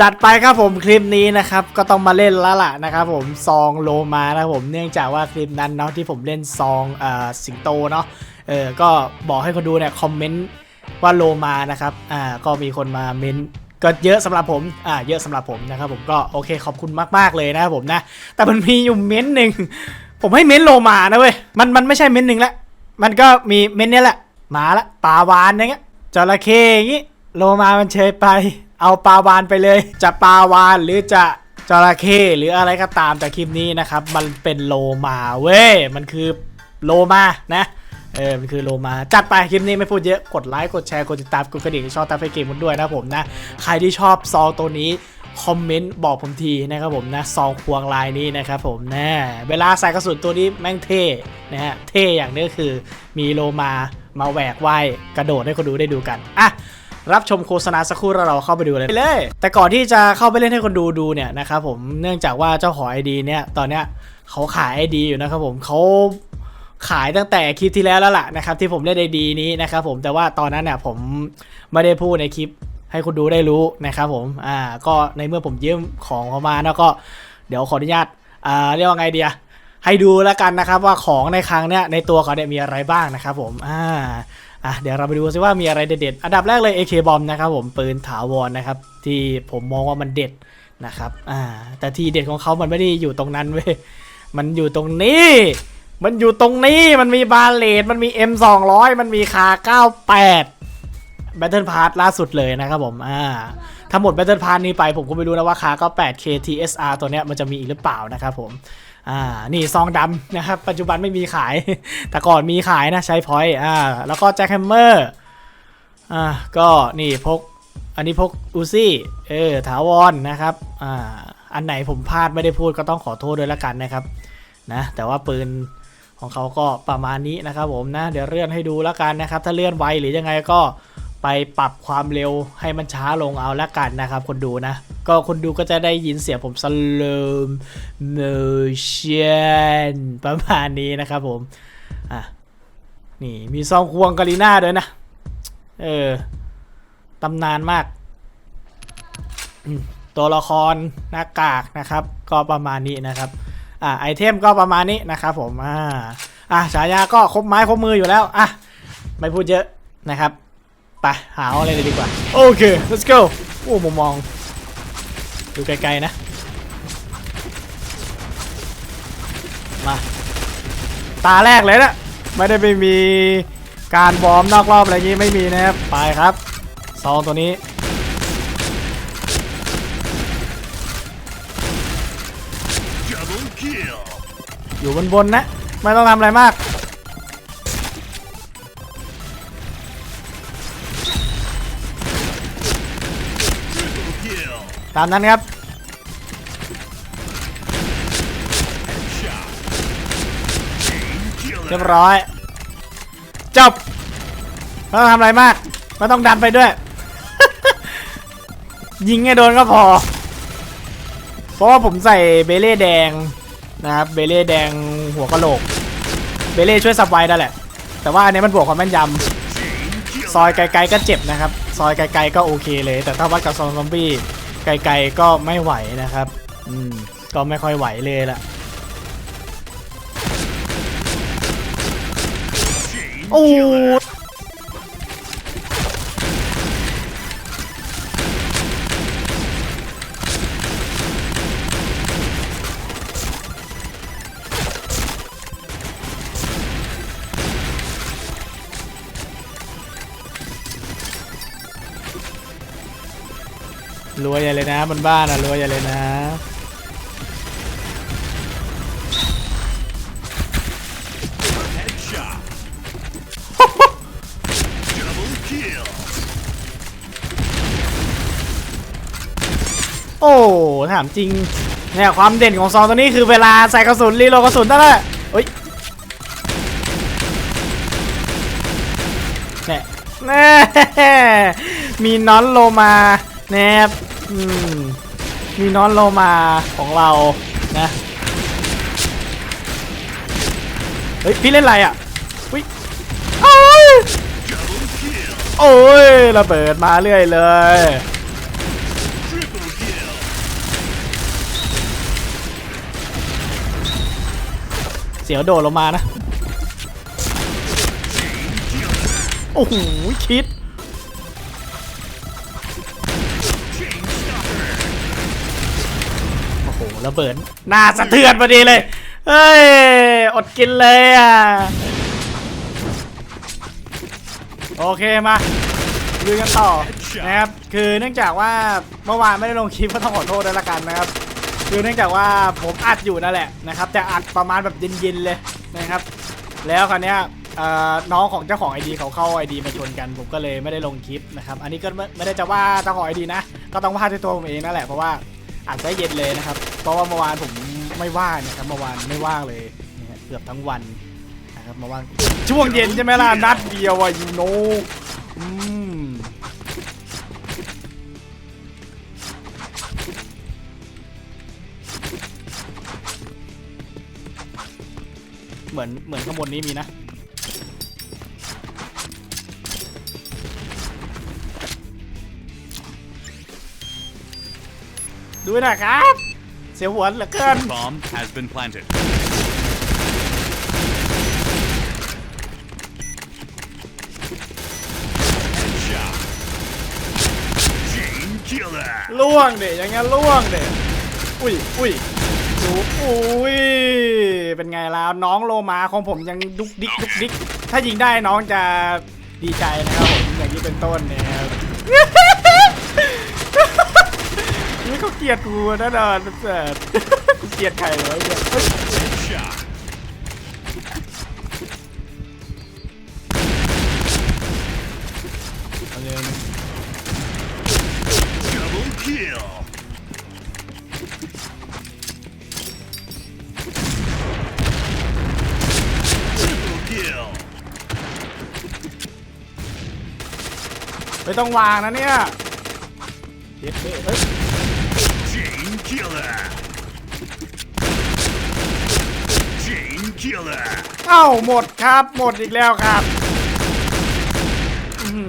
จัดไปครับผมคลิปนี้นะครับก็ต้องมาเล่นแล้วล่ะนะครับผมซองโลมานะครับผมเนื่องจากว่าคลิปนั้นเนาะที่ผมเล่นซองเอ่อสิงโตเนาะเออก็บอกให้คนดูเนี่ยคอมเมนต์ว่าโลมานะครับอ่าก็มีคนมาเมนต์ก็เยอะสำหรับผมอ่าเยอะสำหรับผมนะครับผมก็โอเคขอบคุณมากๆเลยนะครับผมนะแต่มันมีอยู่เม้นต์หนึ่งผมให้เม้นต์โลมานะเว้ยมันมันไม่ใช่เม้นต์หนึ่งละมันก็มีเม้นต์เนี้ยแหละมาละปลาวานอย่างเงี้ยจระเข้อย่างงี้โลมามันเชยไป เอาปลาวานไปเลย จะปลาวานหรือจะจระเข้หรืออะไรก็ตามแต่คลิปนี้นะครับ มันเป็นโลมาเว้ยมันคือโลมานะเออ มันคือโลมา จัดไปคลิปนี้ไม่พูดเยอะ กดไลค์ กดแชร์ กดติดตาม กดกระดิ่งช่องตามไฟเกมมันด้วยนะผมนะ ใครที่ชอบซองตัวนี้ คอมเมนต์บอกผมทีนะครับผมนะ ซองควงลายนี้นะครับผมนะ เวลาใส่กระสุนตัวนี้แม่งเท่นะฮะ เท่อย่างนี้คือมีโลมามาแหวกว่ายกระโดดให้คนดูได้ดูกัน อะ รับชมโฆษณาสักครู่แล้วเราเข้าไปดูเลยไปเลย แต่ก่อนที่จะเข้าไปเล่นให้คนดูดูเนี่ยนะครับผมเนื่องจากว่าเจ้าของไอดีเนี่ยตอนเนี้ยเขาขายไอดีอยู่นะครับผมเขาขายตั้งแต่คลิปที่แล้วแล้วล่ะนะครับที่ผมเล่นไอดีนี้นะครับผมแต่ว่าตอนนั้นเนี่ยผมไม่ได้พูดในคลิปให้คุณดูได้รู้นะครับผมอ่าก็ในเมื่อผมยืมของเขามาแล้วก็เดี๋ยวขออนุญาตอ่าเรียกว่าไงเดียให้ดูแล้วกันนะครับว่าของในครั้งเนี้ยในตัวเขาเนี่ยมีอะไรบ้างนะครับผมอ่า อะเดี๋ยวเราไปดูซิว่ามีอะไรเด็ดๆอันดับแรกเลย AK บอมนะครับผมปืนถาวรนะครับ ที่ผมมองว่ามันเด็ดนะครับอ่าแต่ที่เด็ดของเขามันไม่ได้อยู่ตรงนั้นเว้ยมันอยู่ตรงนี้ มันอยู่ตรงนี้มันมีบาเลตมันมี M 2 0 0 มันมีคา98 Battle Pass ล่าสุดเลยนะครับผมอ่า ถ้าหมด Battle Pass นี้ไปผมก็ไม่รู้นะว่าคา98 KTSR ตัวเนี้ยมันจะมีอีกหรือเปล่านะครับผมอ่านี่ซองดำนะครับ ปัจจุบันไม่มีขาย แต่ก่อนมีขายนะใช้พอยต์อ่าแล้วก็แจ็คแฮมเมอร์อ่าก็นี่พกอันนี้พกอูซี่เออถาวรนะครับอ่าอันไหนผมพลาดไม่ได้พูดก็ต้องขอโทษด้วยละกันนะครับนะแต่ว่าปืนของเขาก็ประมาณนี้นะครับผมนะ เดี๋ยวเลื่อนให้ดูแล้วกันนะครับ ถ้าเลื่อนไวหรือยังไงก็ ไปปรับความเร็วให้มันช้าลงเอาละกันนะครับ คนดูนะ ก็คนดูก็จะได้ยินเสียงผมสโลมโมชั่นประมาณนี้นะครับผม อะ นี่มีซองควงกาลิน่าด้วยนะ เออตำนานมาก ตัวละครหน้ากากนะครับ ก็ประมาณนี้นะครับ อ่าไอเทมก็ประมาณนี้นะครับผม อ่า อะฉายาก็ครบไม้ครบมืออยู่แล้ว อะ ไม่พูดเยอะนะครับ ไปหาอะไรเลยดีกว่า โอเค let's go โอ้มุมมอง ดูไกลๆนะ มา ตาแรกเลยนะไม่ได้ไปมีการบอร์มนอกรอบอะไรอย่างงี้ไม่มีนะครับ ไปครับซองตัวนี้ Double kill. อยู่บนบนๆนะ ไม่ต้องทำอะไรมาก ตามนั้นครับเรียบร้อย จบไม่ต้องทำอะไรมากไม่ต้องดันไปด้วย ยิงให้โดนก็พอ เพราะว่าผมใส่เบเล่แดงนะครับเบเล่แดงหัวกะโหลก เบเล่ช่วยสับไว้นั่นแหละ แต่ว่าอันนี้มันบวกความแม่นยำซอยไกลๆก็เจ็บนะครับ ซอยไกลๆก็โอเคเลย แต่ถ้าวัดกับซอมบี้ ไกลๆก็ไม่ไหวนะครับ อืม ก็ไม่ค่อยไหวเลยล่ะ Chain โอ้ รวยใหญ่เลยนะบนบ้านอะรวยใหญ่เลยนะ โอ้ถามจริงเนี่ยความเด่นของซองตัวนี้คือเวลาใส่กระสุนรีโหลดกระสุนตั้งแต่เฮ้ยเนี่ยแน่มีน้อนโลมา แนบอืมมีน้อนโลมาของเรานะเฮ้ยพี่เล่นอะไรอะวิโอ้ยระเบิดมาเรื่อยเลยเสียวโดดลงมานะ โอ้โหคิด ระเบิดหน้าสะเทือนพอดีเลยเฮ้ยอดกินเลยอะโอเคมาลุยกันต่อนะครับคือเนื่องจากว่าเมื่อวานไม่ได้ลงคลิปก็ต้องขอโทษด้วยละกันนะครับ คือเนื่องจากว่าผมอัดอยู่นั่นแหละนะครับ แต่อัดประมาณแบบเย็นๆเลยนะครับ แล้วคราวเนี้ยน้องของเจ้าของไอดีเขาเข้าไอดีมาชนกันผมก็เลยไม่ได้ลงคลิปนะครับ อันนี้ก็ไม่ได้จะว่าเจ้าของไอดีนะ ก็ต้องว่าด้วยตัวผมเองนั่นแหละเพราะว่าอัดได้เย็นเลยนะครับ เพราะว่าเมื่อวานผมไม่ว่างนะครับเมื่อวานไม่ว่างเลยนะฮะเกือบทั้งวันนะครับเมื่อวานช่วงเย็นใช่ไหมล่ะนัดเดียวอะยูโนอืมเหมือนเหมือนข้างบนนี้มีนะดูหนะครับ สียวหัวเหลือเกิน Bomb has been planted. Headshot. Chain killer. ล่วงเด็อย่างงั้นล่วงเด็อุ้ยอุ้ยดูอุ้ยเป็นไงแล้วน้องโลมาของผมยังดุกดิกดุกดิกถ้ายิงได้น้องจะดีใจนะครับผมอย่างนี้เป็นต้นเนี่ยครับนี่ เขาเกลียดกูแน่นอนเสิร์ตกูเกลียดใครเลยวะเนี่ยเฮ้ย Headshot. Double kill. Triple kill. ไม่ต้องวางนะเนี่ยเย็ดเฮ้ยเฮ้ย Chain killer. Chain killer. เอ้าหมดครับหมดอีกแล้วครับอื้อหื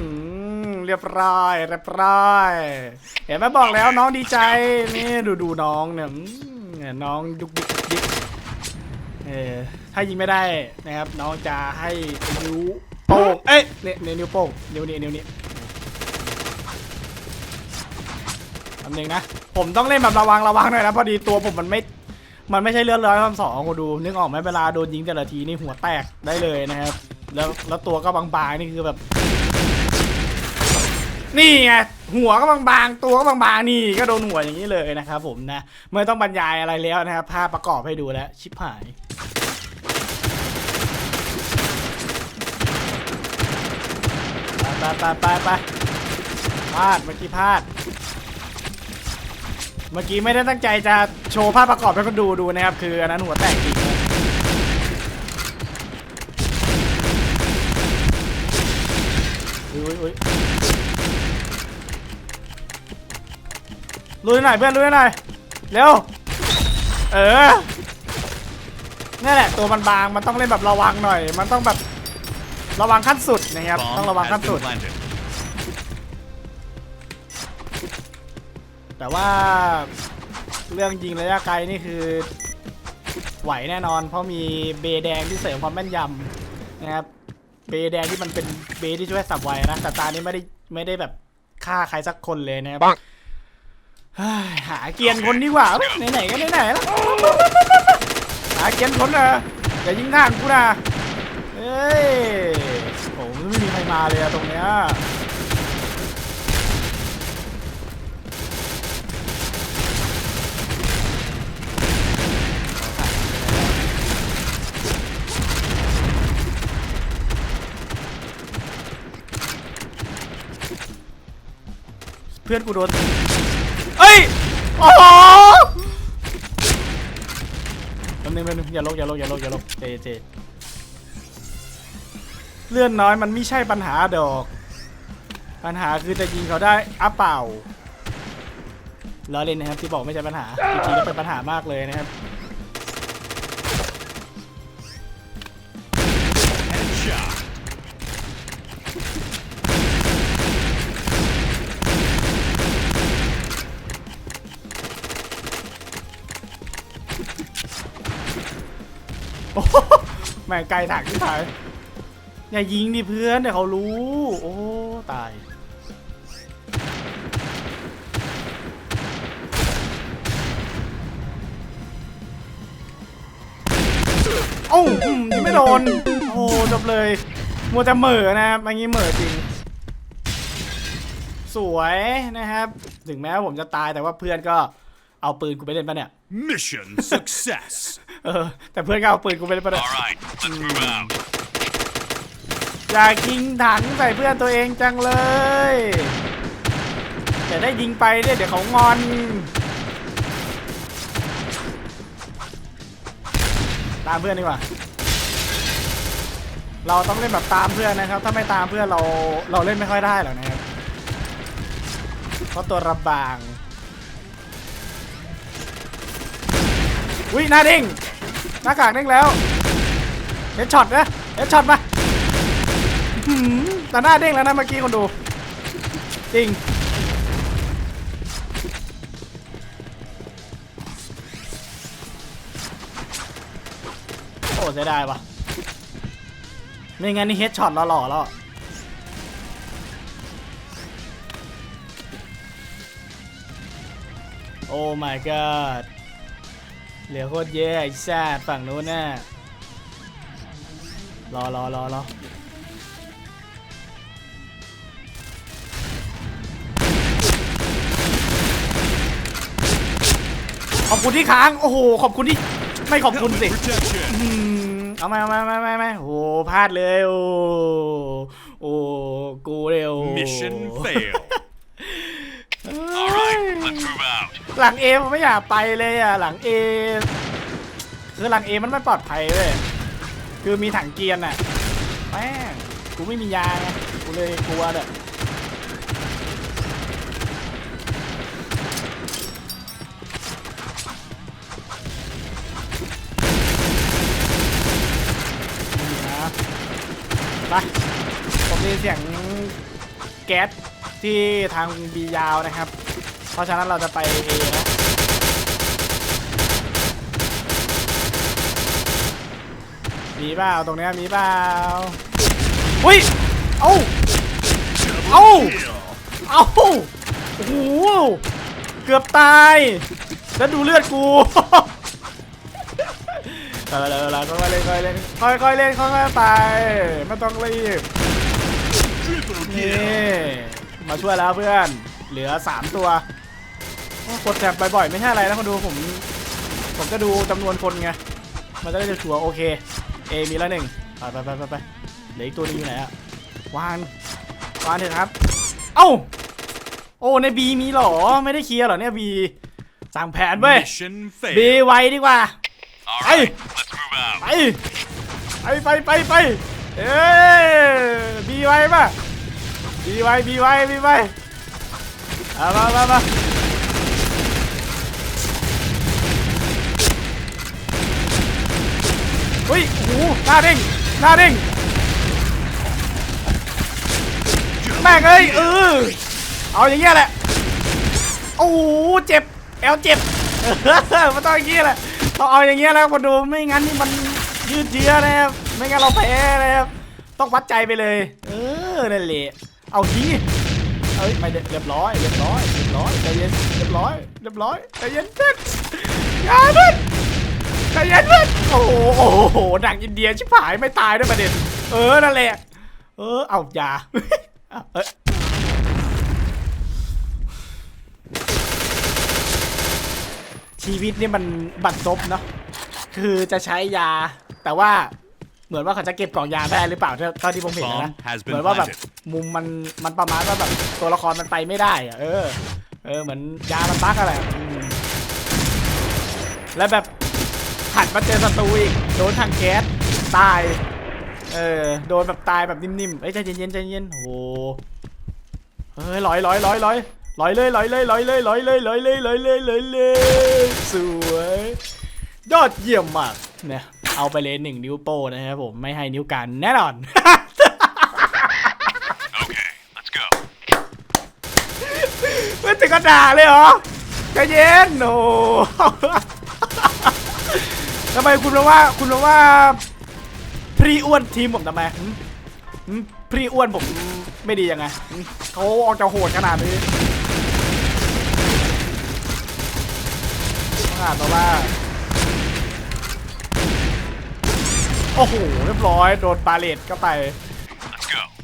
อเรียบร้อยเรียบร้อยเห็นไหมบอกแล้วน้องดีใจนี่ดูดูน้องเนี่ยอื้อเนี่ยน้องดุกดิกดุกดิกเออถ้ายิงไม่ได้นะครับ น้องจะให้นิ้วโป้งเอ้ยเนี่ยเนี่ยนิ้วโป้งนิ้วนี้นิ้วนี้ำหนึ่งนะ ผมต้องเล่นแบบระวังระวังหน่อยนะพอดีตัวผมมันไม่ มันไม่ใช่เลือดร้อยคำสองกูดู นึกออกไหมเวลาโดนยิงแต่ละทีนี่หัวแตกได้เลยนะครับ แล้วแล้วตัวก็บางๆนี่คือแบบ นี่ไงหัวก็บางๆ ตัวก็บางๆ นี่ก็โดนหัวอย่างนี้เลยนะครับผมนะ ไม่ต้องบรรยายอะไรแล้วนะครับ ภาพประกอบให้ดูแล้ว ชิบหายไปไปไปไปพลาดเมื่อกี้พลาด เมื่อกี้ไม่ได้ตั้งใจจะโชว์ภาพประกอบให้คนดูดูนะครับ คืออันนั้นหัวแตกจริงนะอุ้ยอุ้ยลุยหน่อยเพื่อนลุยหน่อยเร็วเออนี่นแหละตัวมันบางมันต้องเล่นแบบระวังหน่อย มันต้องแบบระวังขั้นสุดนะครับต้อง Bomb ระวัง has ขั้นสุด แต่ว่าเรื่องยิงระยะไกลนี่คือไหวแน่นอน เพราะมีเบแดงที่เสริมความแม่นยำนะครับเบแดงที่มันเป็นเบที่ช่วยสับไวนะแต่ตานี้ไม่ได้ไม่ได้แบบฆ่าใครสักคนเลยนะครับเฮ้ยหาเกียนคนดีกว่าไหนๆก็ไหนๆแล้วหาเกียนคนนะอย่ายิงหน้ากูนะเฮ้ยโอ้ไม่มีใครมาเลยอะตรงเนี้ย พื่อนกูโดนเอ้ยโอ้โหแป๊บนึงแป๊บนึงอย่าลงอย่าลงอย่าลงอย่าลงเจเจเลื่อนน้อยมันไม่ใช่ปัญหาดอก ปัญหาคือจะยิงเขาได้อัพเปล่าล้อเล่นนะครับที่บอกไม่ใช่ปัญหาจริงๆแล้วเป็นปัญหามากเลยนะครับ แม่ไกลถักที่ถ่ายอย่ายิงดิเพื่อนเดี๋ยวเขารู้ โอ้ตาย โอ้าอืมยิงไม่โดน โอ้จบเลยมัวแต่เหม่อนะครับเมื่อกี้เหม่อจริง สวยนะครับ ถึงแม้ว่าผมจะตายแต่ว่าเพื่อนก็เอาปืนกูไปเล่นปะเนี่ย Mission success. เออ แต่เพื่อนก็เอาปืนกูไปเล่นปะเนี่ย All right, let's move out. อยากยิงถังใส่เพื่อนตัวเองจังเลยแต่ได้ยิงไปเนี่ยเดี๋ยวเขางอน ตามเพื่อนดีกว่า เราต้องเล่นแบบตามเพื่อนนะครับ ถ้าไม่ตามเพื่อนเราเราเล่นไม่ค่อยได้หรอกนะครับเพราะตัวระบางอุ้ยหน้าเด้ง หน้ากากเด้งแล้วเฮดช็อตนะเฮดช็อตมาหแต่หน้าเด้งแล้วนะเมื่อกี้คนดู จริง โอ้เสียดายปะไม่งั้นนี่เฮดช็อตหล่อๆแล้วโอ้ my god เหลือโคตรเย่ไอ้แซ่ฝั่งนู้นน่ะรอรอรอรอขอบคุณที่ค้าง โอ้โห ขอบคุณที่ ไม่ขอบคุณสิ Helmet protection. อืมเอามาเอามาเอามาเอามาโอ้โหพลาดเลย โอ้โอ้กูเร็ว Mission fail. All right, let's move out. หลังเอผมไม่อยากไปเลยอะหลังเอคือหลังเอมันไม่ปลอดภัยเลยคือมีถังเกียร์น่ะแม่งกูไม่มียาไงกูเลยกลัวเด้อนี่นะไปผมได้เสียงแก๊สที่ทางบียาวนะครับ เพราะฉะนั้นเราจะไปเอนะมีเปล่าตรงเนี้ยมีเปล่าอุ้ย เอ้า Double Oh! kill. เอ้า โอ้โห เกือบตาย แล้วดูเลือดกูเออเออเออค่อยๆเล่นค่อยๆเล่นค่อยๆเล่นค่อยๆไปไม่ต้องรีบนี่มาช่วยแล้วเพื่อน เหลือ 3 ตัว กดแถบบ่อยๆ ไม่ใช่อะไรนะคนดูผม ผมจะดูจำนวนคนไง มันจะได้ชัวร์โอเค A มีแล้วหนึ่งไปไปไปไปไปเหลืออีกตัวหนึงอยู่ไหนอะวางวางเถอะครับ เอ้า โอ้ใน B มีเหรอ ไม่ได้เคลียร์เหรอเนี่ย B สั่งแผนเว้ย Mission B fail. ไวดีกว่า All Hey. right, let's move out. ไปไปไปไปไปเอ้บีไว้ป่ะบีไว้บีไว้บีไว้เอามามามา ฮ้ยโอ้โหหน้าเด้งหน้าเด้งแม่งเอ้ยเออเอาอย่างเงี้ยแหละโอ้โหเจ็บแอลเจ็บมันต้องอย่างเงี้ยแหละต้องเอาอย่างเงี้ยแล้วมาดูไม่งั้นนี่มันยืดเยื้อนะครับไม่งั้นเราแพ้นะครับต้องวัดใจไปเลย เออนั่นแหละเอาทีเอ้ยไม่เรียบร้อยเรียบร้อยเรียบร้อยใจเย็นเรียบร้อยเรียบร้อยใจเย็นเพื่อย่าเพื่อน ใจเย็นเพื่อนโอ้โหโอ้โหหนังอินเดียชิบหายไม่ตายด้วยประเด็น เออนั่นแหละ เออเอาอย่าเอาเอ้ยชีวิตนี่มันบัดซบเนาะ คือจะใช้ยา แต่ว่าเหมือนว่าเขาจะเก็บกล่องยาได้หรือเปล่าเท่าเท่าที่ผมเห็นนะ Bomb has เห been มือนว่าแบบ planted. มุมมันมันประมาณว่าแบบตัวละครมันไปไม่ได้อะเออ เออเหมือนยามันบั๊กอะไรอะอืมแล้วแบบ หันมาเจอศัตรูอีกโดนทางแก๊สตาย เออโดนแบบตายแบบนิ่มๆเอ้ยใจเย็นๆใจเย็นโอ้โหเฮ้ยลอยลอยลอยลอยลอยเลยลอยเลยลอยเลยลอยเลยลอยเลยลอยเลยลอยเลยสวยยอดเยี่ยมมากเนี่ยเอาไปเลยหนึ่งนิ้วโป้นะครับผมไม่ให้นิ้วกันแน่นอนไม่ถึงกระดาเลยเหรอใจเย็นโอ้ ทำไมคุณบอกว่าคุณบอกว่าพรีอ้วนทีมผมทำไมพรีอ้วนผมไม่ดียังไงเขาออกจะโหดขนาดนี้ขนาดวว่าโอ้โหเรียบร้อยโดนปาเลตก็ไป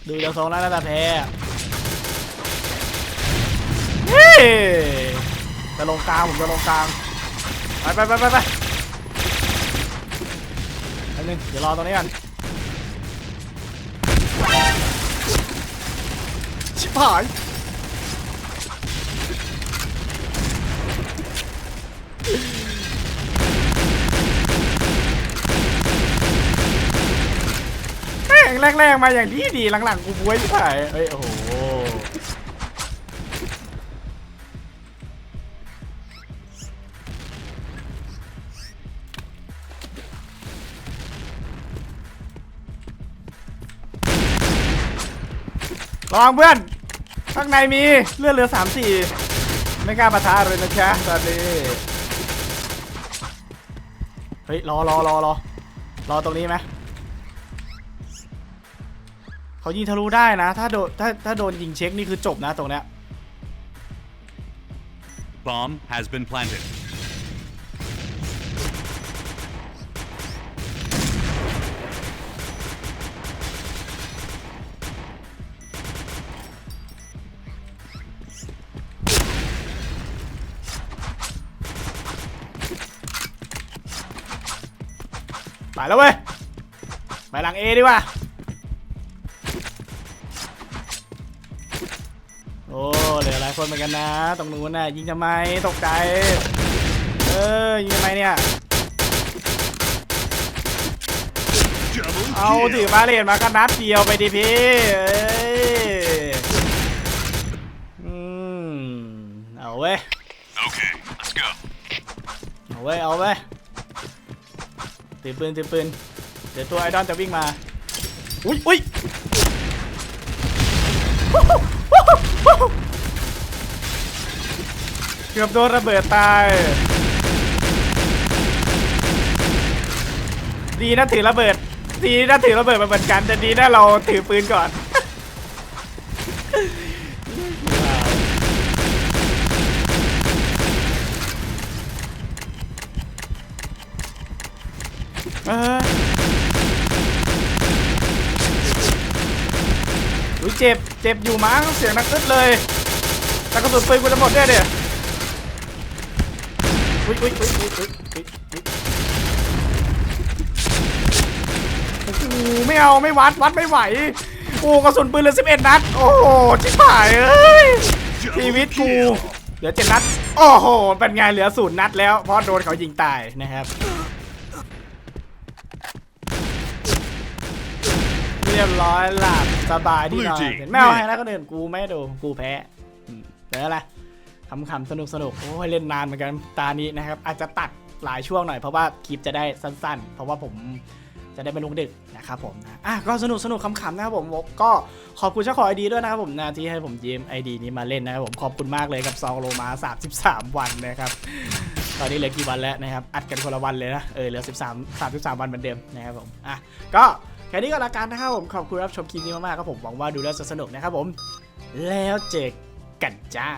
ดูเดี๋ยวทรงแล้วน่าจะแพ้เฮ้ยจะลงกลางผมจะลงกลางไปไปไปไป นึงเดี๋ยวรอตรงนี้กันชิบหายแม่งแรกๆมาอย่างดีดีหลังๆกูบวยชิบหายเอ้ยโอ้โห ระวังเพื่อน ข้างในมีเลือดเหลือสามสี่ไม่กล้าปะทะเลยนะจ๊ะตอนนี้เฮ้ยรอรอรอรอรอตรงนี้ไหมเขายิงทะลุได้นะ ถ้าโดนถ้าถ้าโดนยิงเช็คนี่คือจบนะตรงเนี้ย Bomb has been planted. ไปแล้วเว้ย ไปหลังเอดีกว่า โอ้เหลือหลายคนเหมือนกันนะตรงนู้นน่ะยิงทำไมตกใจ เออยิงทำไมเนี่ย Double เอาถือบาเลนมาก็นัดเดียวไปดิพี่เอ้ยอืมเอาเว้ย Okay, let's go. เอาเว้ยเอาเว้ย ถือปืนถือปืนเดี๋ยวตัวไอดอนจะวิ่งมา อุ้ยอุ้ยเกือบโดนระเบิดตาย ดีนะถือระเบิด ดีนะถือระเบิดมาเหมือนกันแต่ดีนะเราถือปืนก่อน เอออุ้ย เจ็บ เจ็บอยู่มั้ง เสียงนักอึดเลยแต่กระสุนปืนกูจะหมดด้วยเดี๋ยอุ้ยอุ้ยอุ้ยอุ้ยอุ้ยอุ้ยโอ้โหไม่เอาไม่วัดวัดไม่ไหว โอ้กระสุนปืนเหลือ11นัด โอ้โหชิบหายเอ้ยชีวิตกู เหลือเจ็ดนัด โอ้โห เป็นไงเหลือศูนย์นัดแล้ว เพราะโดนเขายิงตายนะครับเรียบร้อยหลับ สบายที่นอน Blue team เห็นไม่เอาให้แล้วก็เดินกูไม่ดูกูแพ้อืมเดี๋ยวอะไรขำๆสนุกสนุกๆโอ้ยเล่นนานเหมือนกันตานี้นะครับ อาจจะตัดหลายช่วงหน่อยเพราะว่าคลิปจะได้สั้น ๆ เพราะว่าผมจะได้ไม่ลงดึกนะครับผมนะอะก็สนุกสนุกขำๆนะครับผมก็ขอบคุณเจ้าของไอดีด้วยนะครับผมนะที่ให้ผมยืมไอดีนี้มาเล่นนะครับผมขอบคุณมากเลยกับซองโลมา33 วันนะครับ ตอนนี้เหลือกี่วันแล้วนะครับ อัดกันคนละวันเลยนะเออเหลือ 13 33 วันเหมือนเดิมนะครับผมอะก็ แค่นี้ก็แล้วกันนะครับผมขอบคุณรับชมคลิปนี้มากๆครับผมหวังว่าดูแล้วจะสนุกนะครับผม แล้วเจอกันจ้า